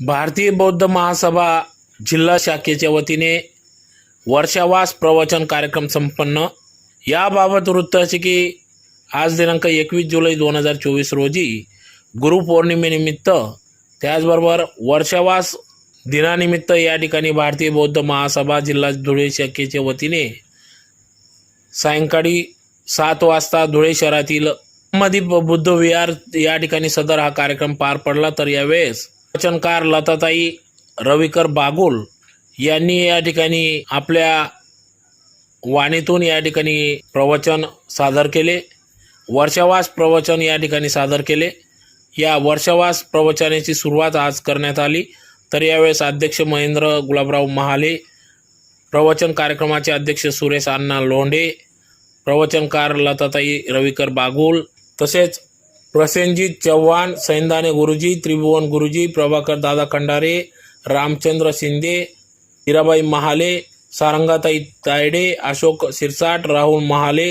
भारतीय बौद्ध महासभा जिल्हा शाखेच्या वतीने वर्षावास प्रवचन कार्यक्रम संपन्न. याबाबत वृत्त असे की आज दिनांक एकवीस जुलै दोन हजार चोवीस रोजी गुरुपौर्णिमेनिमित्त त्याचबरोबर वर्षावास दिनानिमित्त या ठिकाणी भारतीय बौद्ध महासभा जिल्हा धुळे शाखेच्या वतीने सायंकाळी सात वाजता धुळे शहरातील मदीप बुद्ध विहार या ठिकाणी सदर हा कार्यक्रम पार पडला. तर यावेळेस वचनकार लताताई रविकर बागुल यांनी या ठिकाणी आपल्या वाणीतून या ठिकाणी प्रवचन सादर केले. वर्षावास प्रवचन या ठिकाणी सादर केले. या वर्षावास प्रवचनाची सुरुवात आज करण्यात आली. तर यावेळेस अध्यक्ष महेंद्र गुलाबराव महाले प्रवचन कार्यक्रमाचे अध्यक्ष सुरेश अण्णा लोंढे प्रवचनकार लताताई रविकर बागुल तसेच प्रसेनजीत चव्हाण सैंदाने गुरुजी त्रिभुवन गुरुजी प्रभाकर दादा खंडारे रामचंद्र शिंदे हिराबाई महाले सारंगाताई तायडे अशोक सिरसाट राहुल महाले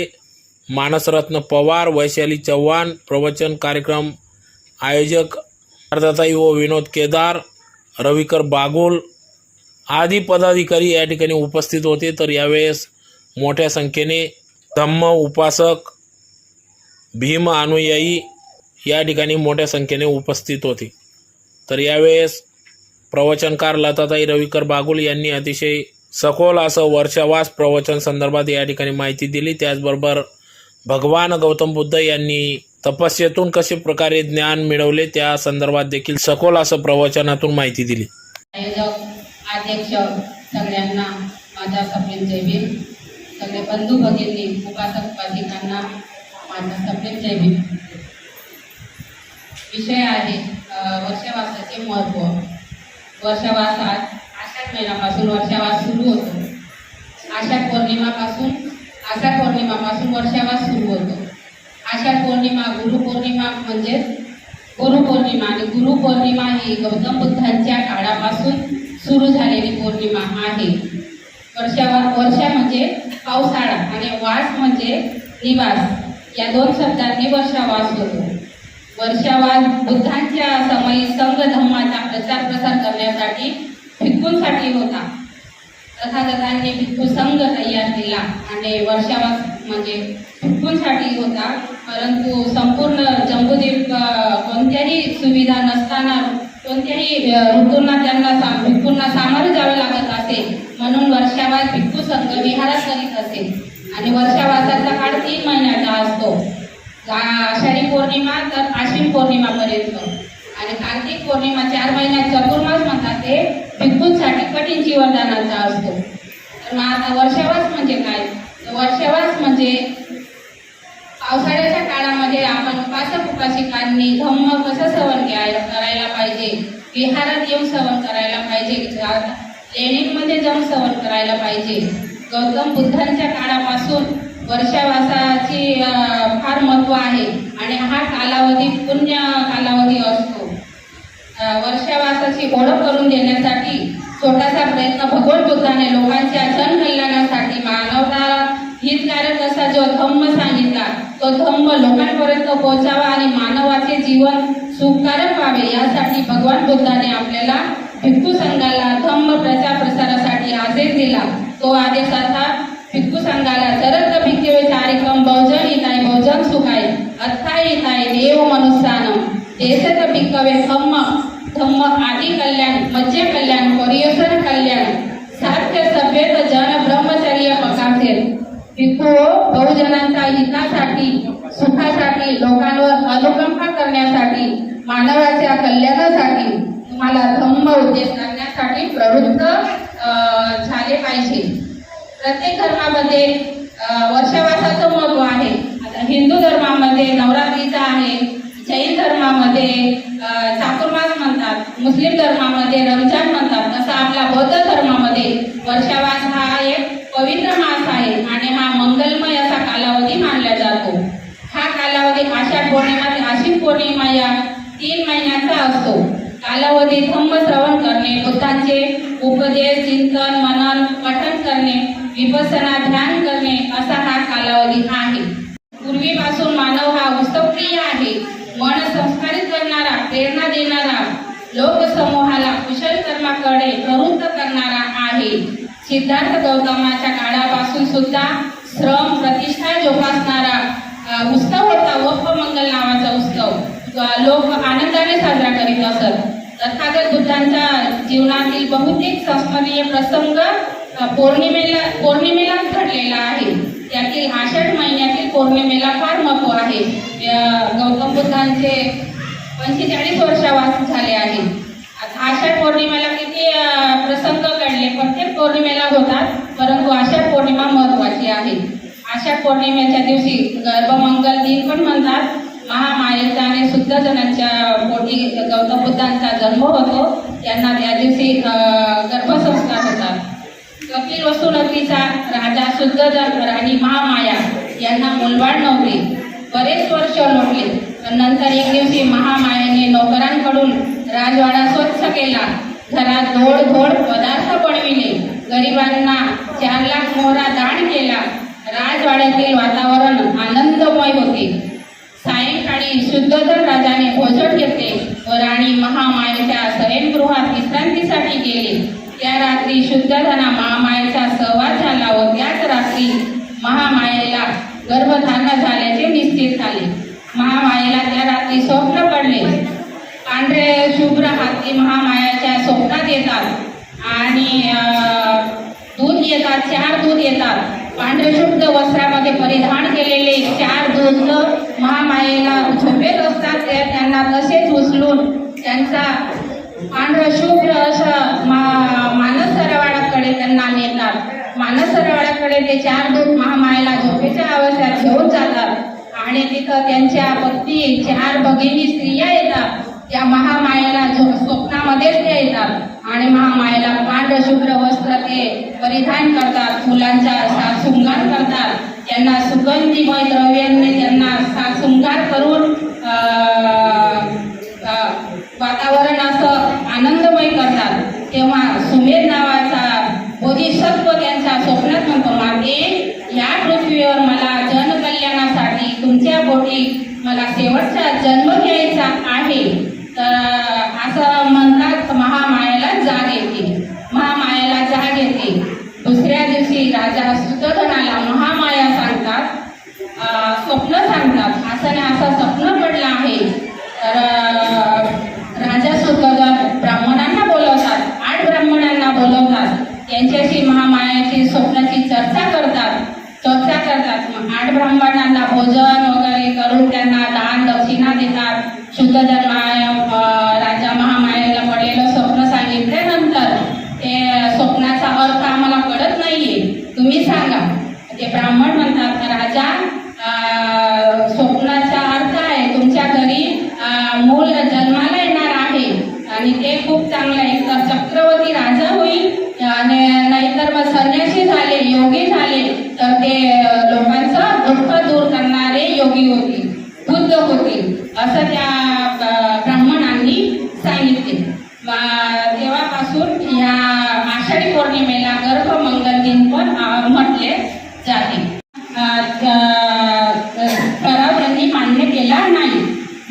मानसरत्न पवार वैशाली चव्हाण प्रवचन कार्यक्रम आयोजक अर्धाताई व विनोद केदार रविकर बागुल आदी पदाधिकारी या ठिकाणी उपस्थित होते. तर यावेळेस मोठ्या संख्येने धम्म उपासक भीम अनुयायी या ठिकाणी मोठ्या संख्येने उपस्थित होते. तर यावेळेस प्रवचनकार लताताई रविकर बागुल यांनी अतिशय सखोल असं वर्षावास प्रवचन संदर्भात या ठिकाणी माहिती दिली. त्याचबरोबर भगवान गौतम बुद्ध यांनी तपस्येतून कसे प्रकारे ज्ञान मिळवले त्या संदर्भात देखील सखोल असं प्रवचनातून माहिती दिली. आयोजक अध्यक्ष सगळ्यांना माझा सप्रेम जय भीम. सगळे बंधू भगिनी उपासक उपासिकांना माझा सप्रेम जय भीम. विषय आहे वर्षावासाचे महत्त्व. वर्षावासात आषाढ महिन्यापासून वर्षावास सुरू होतो. आषाढ पौर्णिमापासून आषाढ पौर्णिमापासून वर्षावास सुरू होतो. आषाढ पौर्णिमा गुरुपौर्णिमा म्हणजेच गुरुपौर्णिमा आणि गुरुपौर्णिमा ही गौतम बुद्धांच्या काळापासून सुरू झालेली पौर्णिमा आहे. वर्षावा वर्षा म्हणजे पावसाळा आणि वास म्हणजे निवास. या दोन शब्दांनी वर्षावास होतो. वर्षावाद बुद्धांच्या समयी संघ धर्माचा प्रचार प्रसार करण्यासाठी भिक्खूंसाठी होता. तथागतांनी भिक्खू संघ तयार केला आणि वर्षावास म्हणजे भिक्खूंसाठी होता. परंतु संपूर्ण जम्बूद्वीप कोणत्याही सुविधा नसताना कोणत्याही ऋतूंना त्यांना सा भिक्खूंना सामोरे जावे लागत असे. म्हणून वर्षावास भिक्खू संघ विहारात करीत असे. आणि वर्षावासाचा काळ तीन महिन्याचा असतो. आषाढी पौर्णिमा तर आश्विन पौर्णिमापर्यंत आणि कार्तिक पौर्णिमा चार महिन्यात चतुर्मास म्हणतात ते भिक्खूंसाठी कठीण जीवनदानाचा असतो. तर मग आता वर्षावास म्हणजे काय? तर वर्षावास म्हणजे पावसाळ्याच्या काळामध्ये आपण उपासक उपासिकांनी धम्म कसं सवण घ्यायला करायला पाहिजे? विहारात येऊन सवण करायला पाहिजे? लेणींमध्ये जाऊन सवण करायला पाहिजे? गौतम बुद्धांच्या काळापासून वर्षावासाची फार महत्त्व आहे आणि हा कालावधी पुण्य कालावधी असतो. वर्षावासाची ओळख करून देण्यासाठी छोटासा प्रयत्न भगवत बुद्धाने लोकांच्या जनकल्याणासाठी मानवता हितकारक असा जो धम्म सांगितला तो धम्म लोकांपर्यंत पोहोचावा आणि मानवाचे जीवन सुखकारक व्हावे यासाठी भगवान बुद्धाने आपल्याला भिक्खू संघाला धम्म प्रचार प्रसारासाठी आदेश दिला. तो आदेश असा भिक्खू संघाला सरत भिक्खवे कार्यक्रम बहुजन हिताय बहुजन सुखाय अथाय हिताय देव मनुष्यान. देशत भिक्खवे धम्म धम्म आदि कल्याण मध्य कल्याण पर्यसन कल्याण साध्य सभ्यत जन ब्रह्मचर्य पकासेल भिक्खू बहुजनांच्या हितासाठी सुखासाठी लोकांवर अनुकंपा करण्यासाठी मानवाच्या कल्याणासाठी तुम्हाला धम्म उद्देश करण्यासाठी प्रवृत्त झाले पाहिजे. प्रत्येक धर्मामध्ये वर्षावासाचं महत्त्व आहे. आता हिंदू धर्मामध्ये नवरात्रीचा आहे जैन धर्मामध्ये अं, चातुर्मास म्हणतात मुस्लिम धर्मामध्ये रमजान म्हणतात. तसं आपला बौद्ध धर्मामध्ये वर्षावास हा एक पवित्र मास आहे आणि हा मंगलमय असा कालावधी मानला जातो. हा कालावधी आषाढ पौर्णिमा ते पौर्णिमा या तीन महिन्याचा असतो. कालावधी धम्म श्रवण करणे बुद्धांचे उपदेश चिंतन मनन पठण करणे विपसना ध्यान करणे असा हा कालावधी आहे. पूर्वीपासून मानव हा उत्सवप्रिय आहे. मन संस्कारित करणारा प्रेरणा देणारा लोकसमूहाला कुशल कर्माकडे प्रवृत्त करणारा आहे. सिद्धार्थ गौतमाच्या काळापासून सुद्धा श्रम प्रतिष्ठा जोपासणारा उत्सव होता वपमंगल नावाचा उत्सव. लोक आनंदाने साजरा करीत असत. तथागत बुद्धांच्या जीवनातील बहुतेक संस्मरणीय प्रसंग पौर्णिमेला पौर्णिमेलाच घडलेला आहे. त्यातील आषाढ महिन्यातील पौर्णिमेला फार महत्त्व आहे. गौतम बुद्धांचे पंचेचाळीस वर्षावास झाले आहे. आता आषाढ पौर्णिमेला किती प्रसंग घडले प्रत्येक पौर्णिमेला होतात परंतु आषाढ पौर्णिमा महत्वाची आहे. आषाढ पौर्णिमेच्या दिवशी गर्भमंगल दिन पण म्हणतात. महामायेचा आणि शुद्ध जनांच्या पोटी गौतम बुद्धांचा जन्म होतो. त्यांना त्या दिवशी गर्भसंस्कार होतात. कपिल वसुनगरीचा राजा शुद्धजन राणी महामाया यांना मुलबाळ नोकरी. बरेच वर्ष नोकरी. पण नंतर एक दिवशी महामायाने नोकरांकडून राजवाडा स्वच्छ केला. घरात धोड धोड पदार्थ बनविले. गरिबांना चार लाख मोहरा दान केला. राजवाड्यातील वातावरण आनंदमय होते. सायंकाळी शुद्धधर राजाने भोजन घेतले व राणी महामायाच्या शयनगृहात विश्रांतीसाठी गेले. त्या रात्री शुद्धधना महामायेचा सहवास झाला व त्याच रात्री महामायेला गर्भधारण झाल्याचे निश्चित झाले. महामायेला त्या रात्री स्वप्न पडले. पांढरे शुभ्र हाती महामायाच्या स्वप्नात येतात आणि दूध येतात चार दूध येतात. पांढरे शुद्ध वस्त्रामध्ये परिधान केलेले चार दूध महामायेला झोपेत असतात. ते त्यांना तसेच उचलून त्यांचा पांढरं शुभ्र असं मा मानस सरोवराकडे त्यांना नेतात. मानस सरोवराकडे ते चार दूध महामायेला झोपेच्या अवस्थेत घेऊन जातात. आणि तिथं त्यांच्या पत्नी चार भगिनी स्त्रिया येतात. त्या महामायेला झो स्वप्नामध्येच त्या येतात आणि महामायेला पांढर शुभ्र वस्त्र ते परिधान करतात. फुलांचा सात शृंगार करतात. त्यांना सुगंधीमय द्रव्यांनी त्यांना सात शृंगार करून अं, अं, वातावरण असं आनंदमय करतात तेव्हा सुमेध नावाचा बोधिसत्व त्यांच्या स्वप्नात म्हणतो मागे या पृथ्वीवर मला जनकल्याणासाठी तुमच्या पोटी मला शेवटचा जन्म घ्यायचा आहे तर असं म्हणतात महामायाला जाग येते महामायाला जाग येते दुसऱ्या दिवशी राजा सुद्धधनाला महामाया सांगतात अं, स्वप्न सांगतात असं नाही असं स्वप्न पडलं आहे तर अं, राजा सुद्धधन ब्राह्मणांना बोलवतात आठ ब्राह्मणांना बोलवतात त्यांच्याशी महामायाची स्वप्नाची चर्चा करतात चर्चा करतात मग आठ ब्राह्मणांना भोजन वगैरे करून त्यांना दान दक्षिणा देतात शुद्धधन माया अं, राजा महामायाला पडलेलं स्वप्न सांगितल्यानंतर ते स्वप्नाचा अर्थ आम्हाला कळत नाहीये. तुम्ही सांगा. ते ब्राह्मण म्हणतात राजा स्वप्नाचा अर्थ आहे तुमच्या घरी मूल जन्माला येणार आहे आणि ते खूप चांगलं आहे. तर चक्रवर्ती राजा होईल आणि नाहीतर मग संन्यासी झाले योगी झाले तर ते लोकांचं दुःख दूर करणारे योगी होतील बुद्ध होतील. असं त्या ब्राह्मणांनी सांगितले. या आषाढी पौर्णिमेला गर्भमंगल दिन पण म्हटले जाते. ठराव त्यांनी मान्य केला नाही.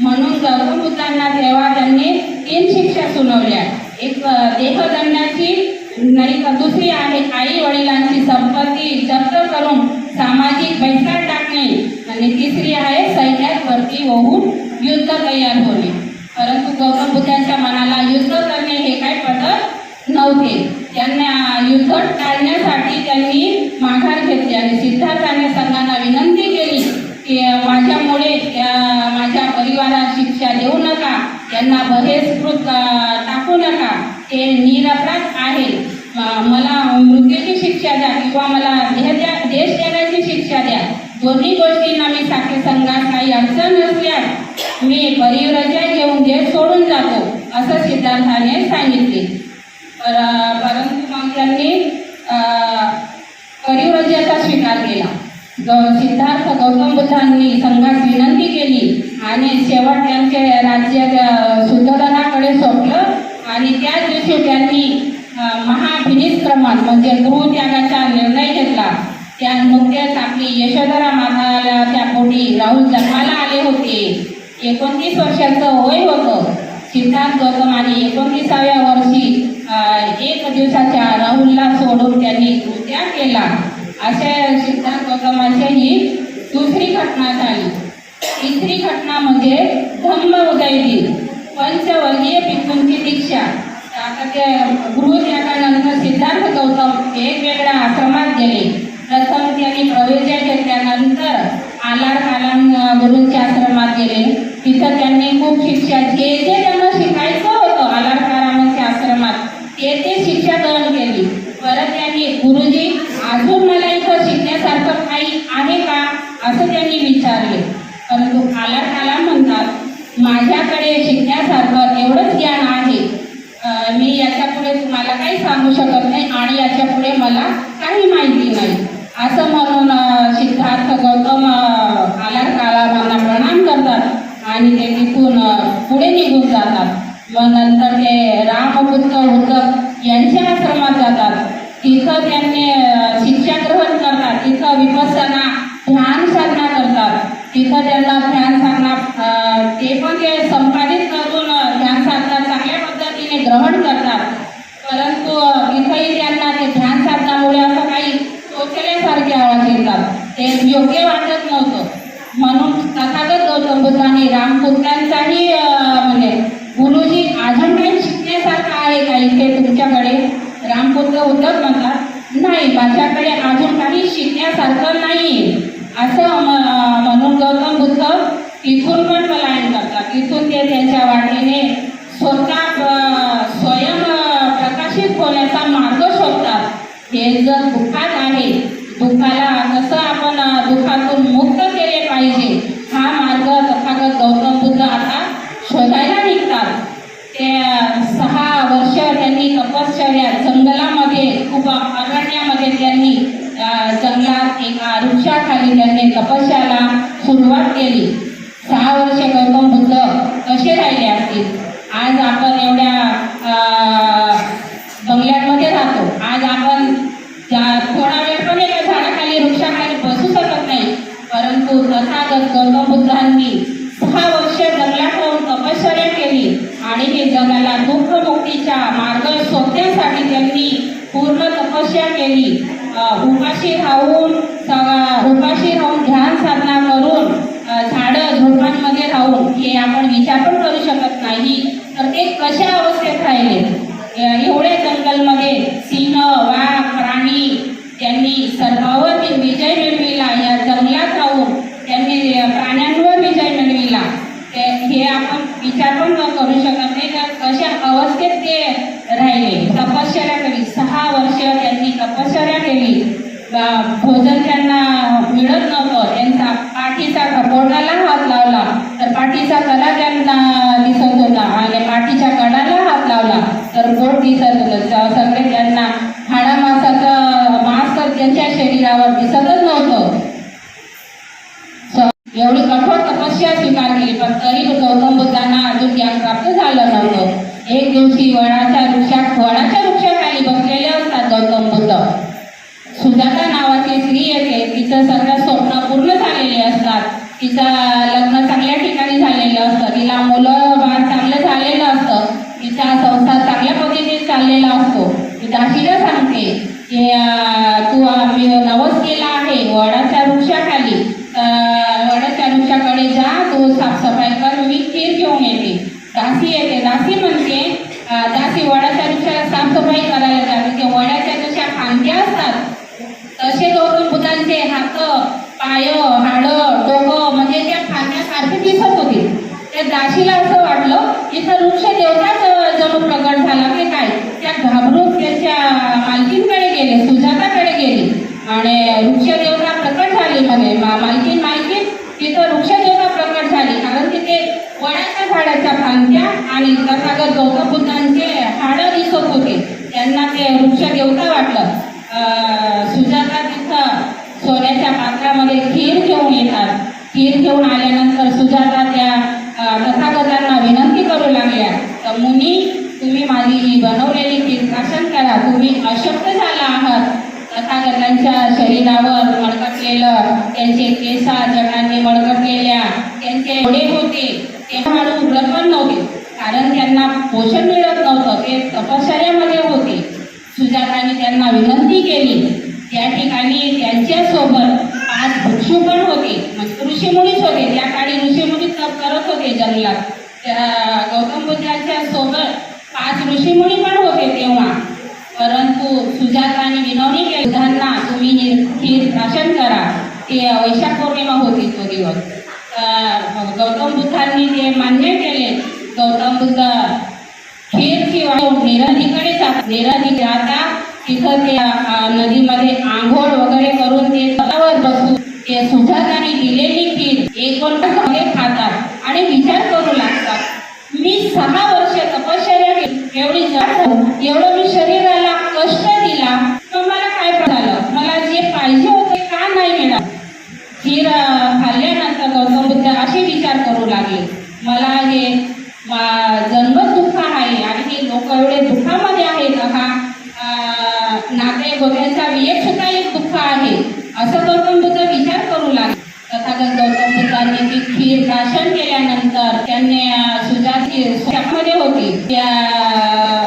म्हणून गर्भपुत्रांना तेव्हा त्यांनी तीन शिक्षा सुनावल्या. एक अं, देहदंडाची नाही दुसरी आहे आई वडिलांची संपत्ती जप्त करून सामाजिक बहिष्कार टाकणे. आणि तिसरी आहे सैन्यात भरती होऊन युद्ध तयार होणे. परंतु गौतम बुद्धांच्या मनाला युद्ध करणे हे काय पटत नव्हते. त्यांना युद्ध टाळण्यासाठी त्यांनी माघार घेतली आणि सिद्धार्थाने संघांना विनंती केली की माझ्यामुळे माझ्या परिवारात शिक्षा देऊ नका त्यांना बहिष्कृत टाकू नका. ते निरपराध आहे मला मृत्यूची शिक्षा द्या किंवा मला देह द्या देश देण्याची शिक्षा द्या. दोन्ही गोष्टींना मी साखी संघात काही अडचण नसल्यास मी परिव्रजा घेऊन देश सोडून जातो असं सिद्धार्थाने सांगितले. परंतु मग त्यांनी अं, परिव्रजाचा स्वीकार केला. गौ सिद्धार्थ गौतम बुद्धांनी संघात विनंती केली आणि शेवट त्यांचे राज्य अं, सुद्धोधनाकडे सोपलं आणि त्याच दिवशी त्यांनी अं, म्हणजे गृहत्यागाचा निर्णय घेतला. त्या नुकत्याच आपली यशोधरा माताला त्या पोटी राहुल जन्माला आले होते. एकोणतीस वर्षाचं वय होतं. सिद्धार्थ गौतम आणि एकोणतीसाव्या वर्षी एक दिवसाच्या राहुलला सोडून त्यांनी कृत्या केला. अशा सिद्धार्थ गौतमाची ही दुसरी घटना झाली तिसरी घटना म्हणजे धम्म उदयदी पंचवर्गीय भिक्खूंची दीक्षा आता ते गृहत्यागानंतर सिद्धार्थ गौतम वेगवेगळ्या आश्रमात गेले. प्रथम त्यांनी प्रवेश घेतल्यानंतर आलार कालाम गुरूंच्या आश्रमात गेले. तिथं त्यांनी खूप शिक्षा जे जे त्यांना शिकायचं होतं आलार कालामांच्या आश्रमात ते ते शिक्षा ग्रहण केली. परत त्यांनी गुरुजी अजून मला इथं शिकण्यासारखं काही आहे का? असं त्यांनी विचारले. परंतु आलार कालाम म्हणतात माझ्याकडे शिकण्यासारखं एवढंच ज्ञान आहे. मी मी याच्यापुढे तुम्हाला काही सांगू शकत नाही आणि याच्यापुढे मला काही माहिती नाही. असं म्हणून सिद्धार्थ गौतम अं, आलार कालामांना प्रणाम करतात आणि ते तिथून पुढे निघून जातात. मग नंतर ते रामपुत्र उद्धव यांच्या आश्रमात जातात. तिथं त्यांनी शिक्षा ग्रहण करतात. तिथं विपसना ध्यान साधना करतात. तिथं त्यांना ध्यान साधना ते पण ते संपा करून अं, ध्यान साधना चांगल्या पद्धतीने ग्रहण करतात परंतु अं, तिथंही त्यांना ते ध्यान साधनामुळे असं काही टोचल्यासारखे आवाज येतात ते योग्य वाटत नव्हतं म्हणून तथागत गौतम राम रामपुत्रांचाही म्हणजे गुरुजी अजून काही शिकण्यासारखं आहे का इथे तुमच्याकडे? रामपुत्र उद्धव म्हणतात. नाही माझ्याकडे अजून काही शिकण्यासारखं नाही असं म्हणून गौतम बुद्ध तिथून पण पलायन करतात. तिथून ते त्यांच्या वाटेने स्वतः स्वयं प्रकाशित होण्याचा मार्ग शोधतात. हे जर दुःखात आहे दुःखाला कसं आपण अं, दुःखातून मुक्त केले पाहिजे हा मार्ग तथागत गौतम बुद्ध आता शोधायला निघतात ते अं, सहा वर्ष त्यांनी तपश्चर्या जंगलामध्ये खूप अरण्यामध्ये यांनी जंगलात एका वृक्षाखाली त्यांनी तपस्याला सुरुवात केली. सहा वर्ष गौतम बुद्ध कसे राहिले असतील? आज आपण एवढ्या बंगल्यांमध्ये राहतो. आज आपण थोडा वेळ पण एका झाडाखाली वृक्षाखाली बसू शकत नाही. परंतु तथागत गौतम बुद्धांनी सहा वर्ष जंगलात राहून तपश्चर्या केली. आणि हे जगाला दुःखमुक्तीचा मार्ग तपस्या केली. उपाशी राहून उपाशी राहून ध्यान साधना करून झाडं झुडपांमध्ये राहून हे आपण विचार पण करू शकत नाही. तर ते कशा अवस्थेत राहिले? एवढे एवढ्या जंगलमध्ये सिंह वाघ प्राणी त्यांनी सर्वावर विजय मिळविला. या जंगलात राहून त्यांनी प्राण्यांवर विजय मिळविला. ते हे आपण विचार पण करू शकत नाही तर कशा अवस्थेत ते राहिले तपश्चर्या केली सहा वर्ष त्यांनी तपश्चर्या केली भोजन त्यांना मिळत नव्हतं. त्यांचा पाठीचा बोटाला हात लावला. तर पाठीचा कला त्यांना दिसत होता आणि पाठीच्या कडाला हात लावला. तर बोट दिसत होतं. सगळे त्यांना हाडामासाचं मास तर त्यांच्या शरीरावर दिसतच नव्हतं. एवढी कठोर तपस्या स्वीकारली. पण तरी गौतम बुद्धांना अजून ज्ञान प्राप्त झालं नव्हतं. एक दिवशी वडाच्या वृक्षात वडाच्या वृक्षाखाली बसलेले असतात गौतम बुद्ध. सुजाता नावाची स्त्री येते. तिचं सगळं स्वप्न पूर्ण झालेले असतात. तिचं लग्न चांगल्या ठिकाणी झालेलं असतं. तिला मुलं बाळ चांगलं झालेलं असतं. तिचा संसार चांगल्या पद्धतीने चाललेला असतो. ती दाशीला सांगते की तू आम्ही नवस केला आहे. वडाच्या वृक्षाखाली तर वडाच्या वृक्षाकडे जा. तू साफसफाई कर. मी खीर घेऊन येते. दासी येते. दासी म्हणते दासी वडाच्या वृक्षाला साफसफाई करायला जाते ते वडाच्या तसे गौतम बुद्धांचे हात पाय हाड डोकं म्हणजे त्या फांद्यासारखे दिसत होते. त्या दाशीला असं वाटलं इथं वृक्ष देवताच जणू प्रगट झाला की काय? त्या घाबरून त्याच्या मालकीनकडे गेले सुजाताकडे गेले. आणि वृक्ष देवता प्रकट झाली म्हणे. मालकीन मालकीन तिथं वृक्ष देवता प्रकट झाली. कारण तिथे वडाच्या झाडाच्या फांद्या आणि तथागत गौतम बुद्धांचे हाडं दिसत होते. त्यांना ते वृक्ष देवता वाटलं अं, सुजाता तिथं सोन्याच्या पात्रामध्ये खीर घेऊन येतात खीर घेऊन आल्यानंतर सुजाता त्या तथागतांना विनंती करू लागल्या. तर मुनी तुम्ही माझी ही बनवलेली खीर प्राशन करा. तुम्ही अशक्त झाला आहात. तथागतांच्या शरीरावर मडकटलेलं त्यांचे केसा जगाने मडकटलेल्या त्यांचे डोळे होते. ते म्हणून उघडत पण नव्हते कारण त्यांना त्यांना पोषण मिळत नव्हतं. ते तपश्चर्यामध्ये होते. सुजाताने त्यांना विनंती केली त्या ठिकाणी त्यांच्यासोबत आज भिक्षू पण होते. म्हणजे ऋषीमुनीच होते. त्या काळी ऋषीमुनी तप करत होते जंगलात. त्या गौतम बुद्धाच्या सोबत पाच ऋषीमुनी पण होते तेव्हा. परंतु सुजाताने विनवणी केली. बुद्धांना तुम्ही हे करा. ते वैशाख पौर्णिमा होती तो दिवस. गौतम बुद्धांनी ते मान्य केले गौतम बुद्ध खीर किंवा निरधीकडे जात निरधी जाता तिथं त्या एवढं मी शरीराला कष्ट दिला तर मला काय झालं? मला जे पाहिजे होते का नाही मिळालं. खीर खाल्ल्यानंतर गौतम बुद्ध असे विचार करू लागले. मला हे जन्म जन्मत दुःख आहे आणि हे लोक एवढे दुःखामध्ये आहेत. हा नाते गोत्यांचा विवेक सुद्धा एक दुःख आहे. असं गौतम बुद्ध विचार करू लागले. तथागत गौतम बुद्धांनी ती खीर प्राशन केल्यानंतर त्यांनी सुजाती होती. त्या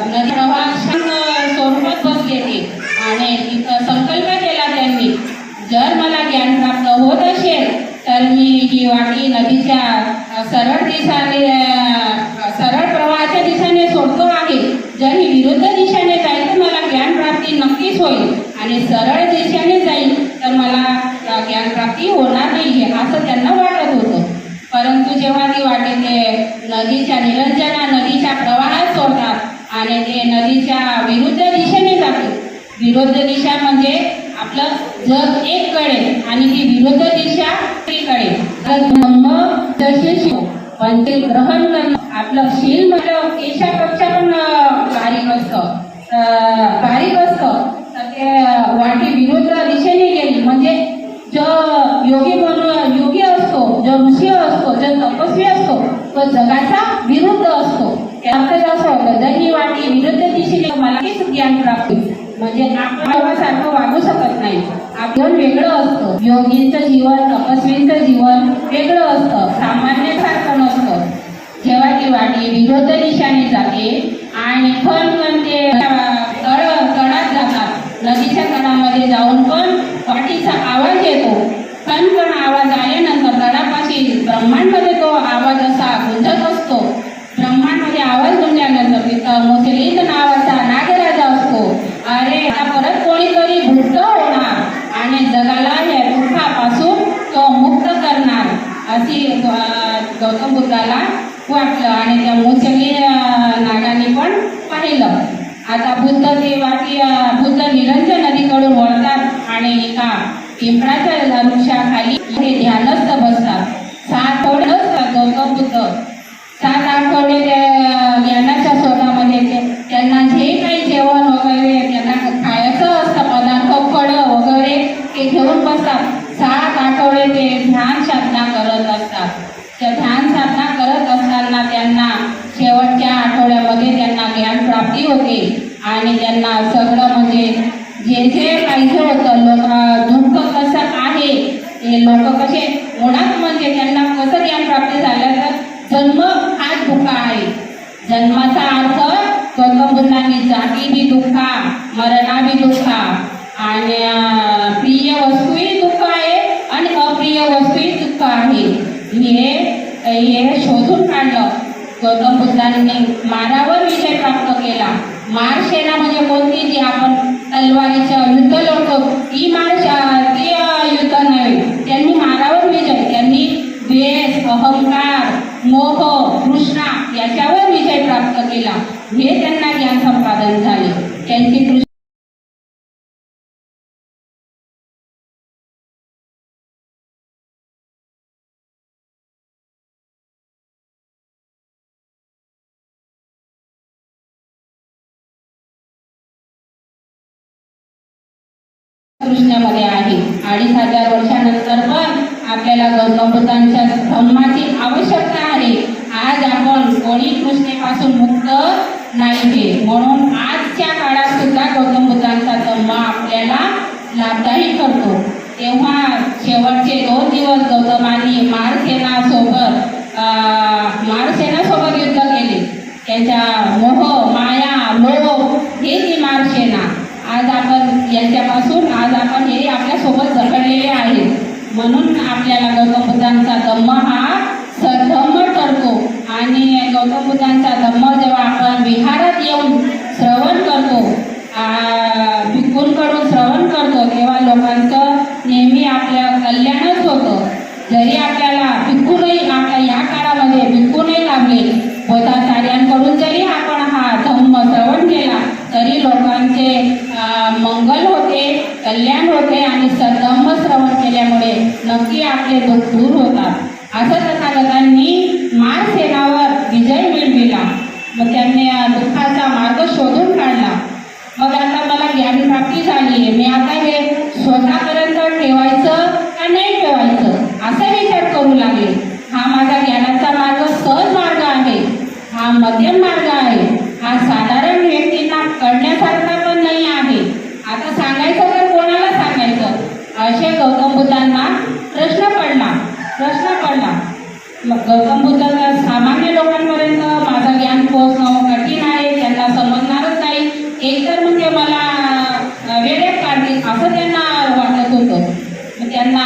नदी प्रवाहात शांत स्वरूपात बसले ते आणि तिथं संकल्प केला त्यांनी जर मला ज्ञान प्राप्त होत असेल तर मी ही वाटी नदीच्या अ, सरळ दिशाने अ, सरळ प्रवाहाच्या दिशेने सोडतो आहे जर ही विरुद्ध दिशेने जाईल तर मला ज्ञान प्राप्ती नक्कीच होईल आणि सरळ दिशेने जाईल तर मला अ, ज्ञान प्राप्ती होणार नाही असं त्यांना वाटत होतं परंतु जेव्हा ती वाटे ते नदीच्या निरंजना नदीच्या प्रवाहात सोडतात आणि ते नदीच्या विरुद्ध दिशेने जाते विरुद्ध दिशा म्हणजे आपलं जग आणि ती विरुद्ध दिशा कडे शिव पण ते ग्रहण करणं आपलं शील म्हटलं केशापेक्षा पण बारीक असतं बारीक असतं तर ते वाटी विरुद्ध दिशेने गेली. म्हणजे जो योगी म्हणून योगी असतो जो ऋषी असतो जो तपस्वी असतो तो जगाचा विरुद्ध असतो. त्यात असं होतं जर ही वाटी विरुद्ध दिशेने मला हेच ज्ञान प्राप्त होईल. म्हणजे आपण सारखं वागू शकत नाही. आपलं वेगळं असतं. योगींचं जीवन तपस्वींचं जीवन वेगळं असतं. सामान्यसारखं नसतं जेव्हा ती वाटी विरुद्ध दिशाने जाते आणि पण पण ते तळ तळात जातात. नदीच्या तळामध्ये जाऊन पण वाटीचा आवाज येतो. पण पण आवाज आल्यानंतर तळापाशी ब्रह्मांडमध्ये तो आवाज असा गुंजत असतो. ब्रह्मांडमध्ये आवाज गुंजल्यानंतर तिथं मुसलीत नावाचा नागराजा असतो. अरे आता परत कोणीतरी भुटतं जगाला या दुःखापासून तो मुक्त करणार अशी गौतम बुद्धाला वाटलं. आणि त्या मोसंगी नागाने पण पाहिलं. आता बुद्ध ते वाटी बुद्ध निरंजन नदीकडून वळतात आणि एका पिंपळाच्या वृक्षाखाली हे ध्यानस्थ बसतात. सात आठवडे नसतात गौतम बुद्ध. सात आठवडे त्या ज्ञानाच्या शोधामध्ये ते त्यांना जे काही जेवण वगैरे त्यांना खायचं असतं पदार्थ फळं वगैरे ते घेऊन बसतात. सात आठवडे ते ध्यान साधना करत असतात. त्या ध्यान साधना करत असताना त्यांना शेवटच्या आठवड्यामध्ये त्यांना ज्ञान प्राप्ती होते. आणि त्यांना सगळं म्हणजे जे जे पाहिजे होतं लोक दुःख कसं आहे ते लोक कसे मुळात म्हणजे त्यांना कसं ज्ञान प्राप्त झालं तर जन्म हा दुःख आहे. जन्माचा अर्थ गौतम बुद्धांनी जाती बी दुःखा मरणा बी दुःखा. आणि प्रिय वस्तूही दुःख आहे आणि अप्रिय वस्तूही दुःख आहे. हे हे शोधून काढलं. गौतम बुद्धांनी मारावर विजय प्राप्त केला. मार सेना म्हणजे कोणती? जी आपण तलवारीचं युद्ध लढतो. ती मार ती युद्ध नव्हे. त्यांनी मारावर विजय त्यांनी द्वेष अहंकार मोह कृष्णा याच्यावर विजय प्राप्त केला. हे त्यांना ज्ञान संपादन झाले. त्यांची कृष्णामध्ये आहे. अडीच हजार वर्षानंतर पण आपल्याला गौतम बुद्धांच्या धम्माची आवश्यकता आहे. आज आपण कोणी कृष्णेपासून मुक्त नाही म्हणून आजच्या काळात सुद्धा गौतम बुद्धांचा धम्म आपल्याला लाभदायी ठरतो. तेव्हा शेवटचे दोन दिवस गौतमांनी मारसेनासोबत मारसेनासोबत युद्ध केले. त्याच्या त्यांच्या मोह माया लोभ हे ती मारसेना. आज आपण यांच्यापासून आज आपण हे आपल्यासोबत जखडलेले आहेत म्हणून आपल्याला गौतम बुद्धांचा धम्म हा सधम्म ठरतो आणि गौतम बुद्धांचा धम्म जेव्हा आपण विहारात येऊन श्रवण करतो आ, श्रवण करतो तेव्हा लोकांचं नेहमी आपल्या कल्याणच होतं. जरी आपल्याला भिक्खूनही आपल्या या काळामध्ये भिक्खूनही लागले बोधाचार्यांकडून जरी आपण हा धम्म श्रवण केला तरी लोकांचे मंगल होते कल्याण होते आणि सधम्म श्रवण केल्यामुळे नक्की आपले दुःख दूर होतात. असं तथागतांनी मारसेनावर विजय मिळविला. मग त्यांनी दुःखाचा मार्ग शोधून काढला. मग आता मला ज्ञानप्राप्ती झाली आहे. मी आता हे स्वतःपर्यंत ठेवायचं का नाही ठेवायचं? असा विचार करू लागले. हा माझा ज्ञानाचा मार्ग सहज मार्ग आहे. हा मध्यम मार्ग आहे. हा साधारण व्यक्तींना पण नाही आहे. आता सांगायचं तर कोणाला सांगायचं? असे गौतम बुद्धांना प्रश्न पडला प्रश्न पडला मग गौतम बुद्धांना सामान्य लोकांपर्यंत माझं ज्ञान पोहोचणं कठीण आहे त्यांना समजणारच नाही. एकतर म्हणजे मला अं, वेळेत काढतील असं त्यांना वाटत होतं. मग त्यांना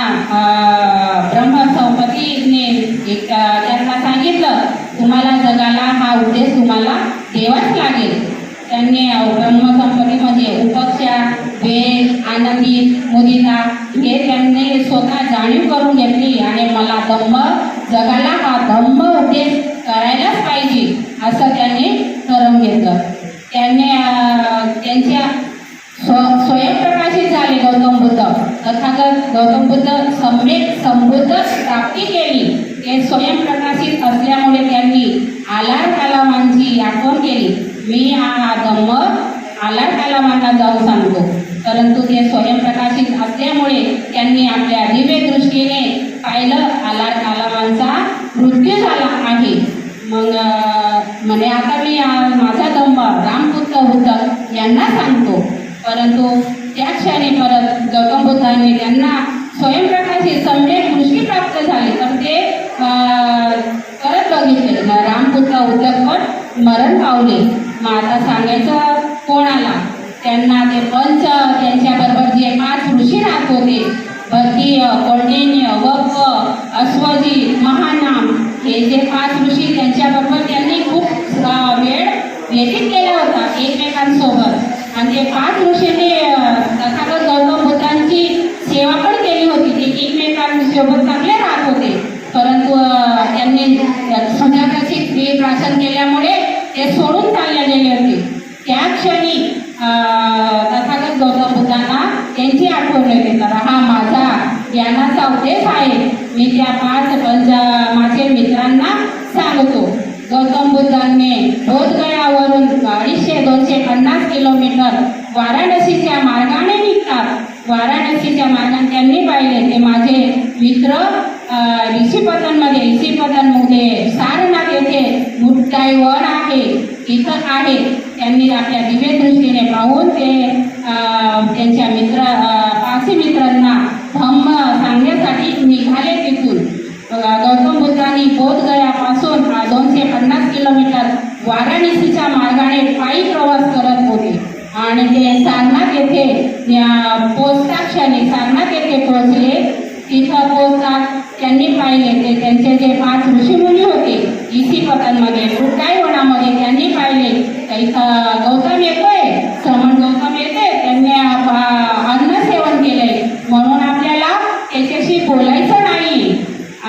ब्रह्मसंपतीने एक त्यांना सांगितलं तुम्हाला जगाला हा उद्देश तुम्हाला देवाच लागेल. त्यांनी अं, ब्रह्मसंपत्ती उपक्षा वेद आनंदित मुदिता हे त्यांनी स्वतः जाणीव करून घेतली आणि मला धम्म जगाला हा धम्म उपदेश करायलाच पाहिजे असं त्यांनी ठरवून घेतलं. त्यांनी त्यांच्या स्व स्वयंप्रकाशित झाले गौतम बुद्ध. तथागत गौतम बुद्ध सम्यक समृद्ध प्राप्ती केली. ते स्वयंप्रकाशित असल्यामुळे त्यांनी आलार कालामांची आठवण केली. मी हा गंमत आलार कालामांना जाऊन सांगतो. परंतु ते स्वयंप्रकाशित असल्यामुळे त्यांनी आपल्या दिव्य दृष्टीने पाहिलं आला कालामांचा मृत्यू झाला आहे. मग म्हणे आता मी माझा धम्म रामपुत्र बुद्ध यांना सांगतो. परंतु त्या क्षणी परत गौतम बुद्धांनी त्यांना स्वयंप्रकाशित सम्यक दृष्टी प्राप्त झाली. तर ते परत बघितले. रामपुत्र उद्धव पण मरण पावले. मग आता सांगायचं कोणाला? त्यांना ते पंच त्यांच्याबरोबर जे पाच ऋषी राहत होते भरतीय कौंडिन्य वक्क अश्वजी महानाम हे जे पाच ऋषी त्यांच्याबरोबर त्यांनी खूप वेळ व्यतीत केला होता एकमेकांसोबत. आणि ते पाच ऋषींनी तथागत गौतम बुद्धांची सेवा पण केली होती. ते एकमेकांसोबत चांगले राहत होते. परंतु त्यांनी संध्याकाळची स्त्री प्राशन केल्यामुळे ते सोडून चालले गेले होते त्या क्षणी तथागत गौतम बुद्धांना त्यांची आठवण येते. तर हा माझा ज्ञानाचा उद्देश आहे. मी त्या पाच पंच माझे मित्रांना सांगतो. गौतम बुद्धांनी बोधगयावरून अडीचशे दोनशे पन्नास किलोमीटर वाराणसीच्या मार्गाने निघतात. वाराणसीच्या मार्गाने त्यांनी पाहिले ते माझे मित्र ऋषीपतनमध्ये ऋषीपतनमध्ये सारनाथ येथे मुठाई वन आहे इथं आहे. त्यांनी आपल्या दिव्य दृष्टीने पाहून ते त्यांच्या मित्र पासी मित्रांना धम्म सांगण्यासाठी निघाले तिथून. गौतम बुद्धांनी बोधगयापासून दोनशे पन्नास किलोमीटर वाराणसीच्या मार्गाने पायी प्रवास करत होते. आणि ते सारनाथ येथे अं, पोचता क्षणी सारनाथ येथे पोहोचले. तिथं त्यांनी पाहिले ते त्यांचे जे पाच ऋषीमुनी होते इसी पतांमध्ये काय वनामध्ये त्यांनी पाहिले इथं गौतम येतोय श्रमण गौतम येते त्यांनी अं, अन्न सेवन केलंय म्हणून आपल्याला त्याच्याशी बोलायचं नाही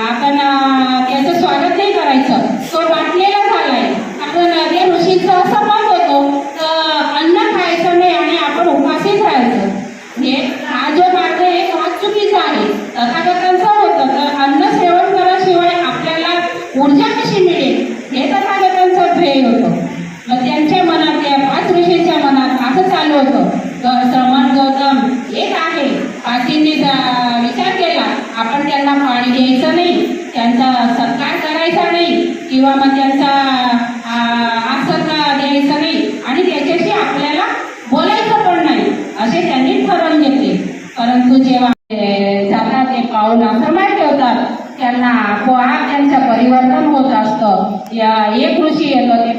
आपण अं, त्याचं स्वागत नाही करायचं तो वाटलेला झालाय आपण अं, त्या ऋषीचं असं मत होतं तर अन्न खायचं नाही आणि आपण उपाशीच राहायचं हे हा जो मार्ग आहे हा चुकीचा आहे तथागतांचं होतं तर अन्न सेवन कराशिवाय आपल्याला ऊर्जा कशी मिळेल हे तथागतांचं ध्येय होतं मग त्यांच्या मनात त्या पाच ऋषीच्या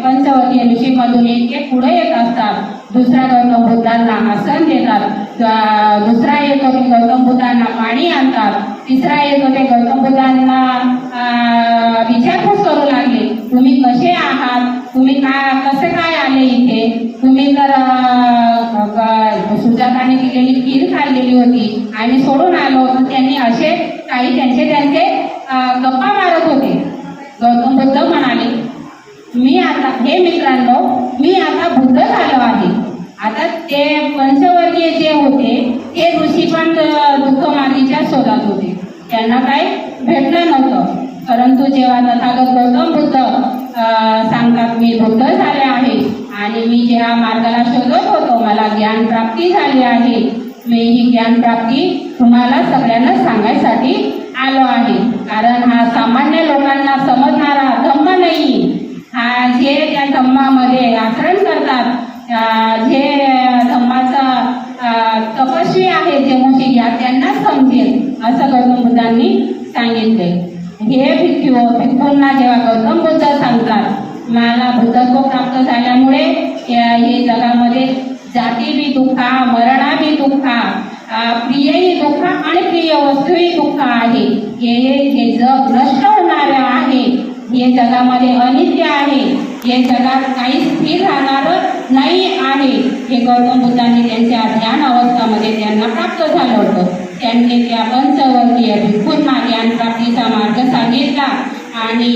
पंचवर्गीय ऋषीमधून इतके पुढे येत असतात दुसऱ्या गौतम बुद्धांना आसन देतात द- दुसरा येतो ते गौतम बुद्धांना पाणी आणतात तिसरा येतो ते गौतम बुद्धांना विचारपूस करू लागले. तुम्ही कसे आहात? तुम्ही काय कसे काय आले इथे? तुम्ही तर सुजाताने दिलेली खीर खाल्लेली होती आणि सोडून आलो. होतो त्यांनी असे काही त्यांचे त्यांचे गप्पा मारत होते. गौतम बुद्ध म्हणाले मी आता हे मित्रांनो मी आता बुद्ध झालो आहे. आता ते पंचवर्गीय जे होते ते ऋषी पण दुःख मार्गीच्या शोधात होते. त्यांना काही भेटलं नव्हतं. परंतु जेव्हा तथागत गौतम बुद्ध सांगतात मी बुद्ध झाले आहे आणि मी जेव्हा मार्गाला शोधत होतो मला ज्ञान प्राप्ती झाली आहे. मी ही ज्ञान प्राप्ती तुम्हाला सगळ्यांना सांगायसाठी आलो आहे. कारण हा सामान्य लोकांना समजणारा धम्म नाही. हा जे त्या धम्मामध्ये आचरण करतात जे धम्माचा तपस्वी आहे जे मोठी या त्यांना समजेल. असं गौतम बुद्धांनी सांगितले. हे भिक्खू भिक्खूंना जेव्हा गौतम बुद्ध सांगतात मला बुद्धत्व प्राप्त झाल्यामुळे या- हे जगामध्ये जाती बी दुःखा मरणा बी दुःखा प्रियही दुःख आणि प्रिय वस्तूही दुःख आहे. हे हे जग नष्ट होणार आहे. हे जगामध्ये अनित्य आहे. हे जगात काही स्थिर राहणार नाही आहे. हे गौतम बुद्धांनी त्यांच्या ध्यान अवस्थामध्ये त्यांना प्राप्त झालं होतं. त्यांनी त्या पंचवर्गीय भिक्खूंना ज्ञान प्राप्तीचा मार्ग सांगितला. आणि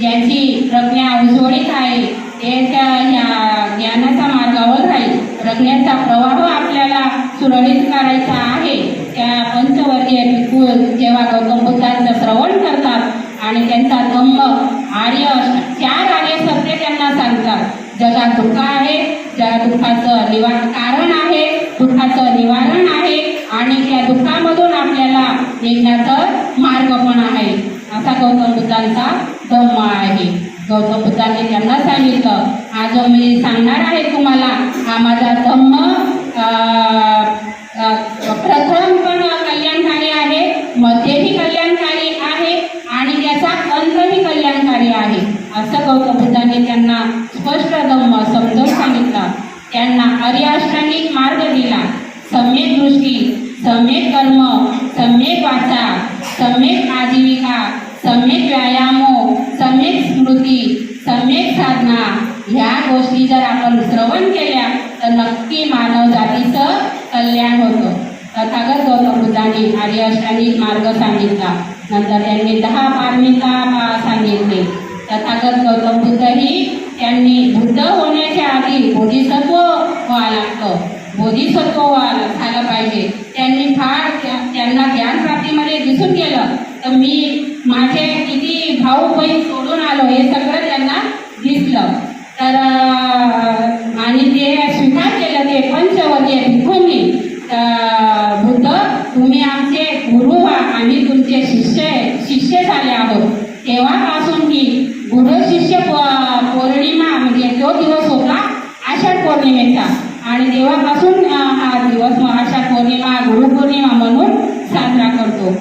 ज्यांची प्रज्ञा उजवळीत आहे ते त्या ह्या ज्ञानाचा मार्गावर राहील. प्रज्ञेचा प्रवाह आपल्याला सुरळीत करायचा आहे. त्या पंचवर्गीय भिक्खू जेव्हा गौतम बुद्धांचं श्रवण करतात आणि त्यांचा धम्म आर्य चार आर्य सत्य त्यांना सांगतात. जगात दुःख आहे जगात दुःखाचं निवारण कारण आहे दुःखाचं निवारण आहे आणि त्या दुःखामधून आपल्याला निघण्याचा मार्ग पण आहे. असा गौतम बुद्धांचा धम्म आहे. गौतम बुद्धांनी त्यांना सांगितलं हा जो मी सांगणार आहे तुम्हाला हा माझा धम्म प्रथम पण कल्याणकारी आहे मध्येही कल्याणकारी आहे आणि त्याचा अंतही कल्याणकारी आहे. असं गौतम बुद्धांनी त्यांना स्पष्ट धम्म समजून सांगितलं. त्यांना अरियाष्टांनी मार्ग दिला. सम्यक दृष्टी सम्यक कर्म सम्यक वाचा सम्यक आजीविका सम्यक व्यायामो सम्यक स्मृती सम्यक साधना ह्या गोष्टी जर आपण श्रवण केल्या तर नक्की मानव जातीचं कल्याण होतं. तथागत गौतम बुद्धांनी आर्य मार्ग सांगितला. नंतर त्यांनी दहा पारमिता सांगितले. तथागत गौतम बुद्धही त्यांनी बुद्ध होण्याच्या आधी बोधिसत्व व्हावं लागतं. बोधिसत्व व्हायला झालं पाहिजे. त्यांनी फार त्या- त्यांना ज्ञानप्राप्तीमध्ये दिसून गेलं. तर मी माझे किती भाऊ बहीण सोडून आलो हे सगळं त्यांना दिसलं. तर आणि ते स्वीकार केलं ते पंचवर्गीय भिखूंनी तर बुद्ध तुम्ही आमचे गुरु व्हा आम्ही तुमचे शिष्य शिष्य झाले आहोत. तेव्हापासून मी गुरु शिष्य प- पौर्णिमा म्हणजे तो दिवस होता आषाढ पौर्णिमेचा आणि तेव्हापासून हा दिवस आषाढ पौर्णिमा गुरुपौर्णिमा म्हणून साजरा करतो.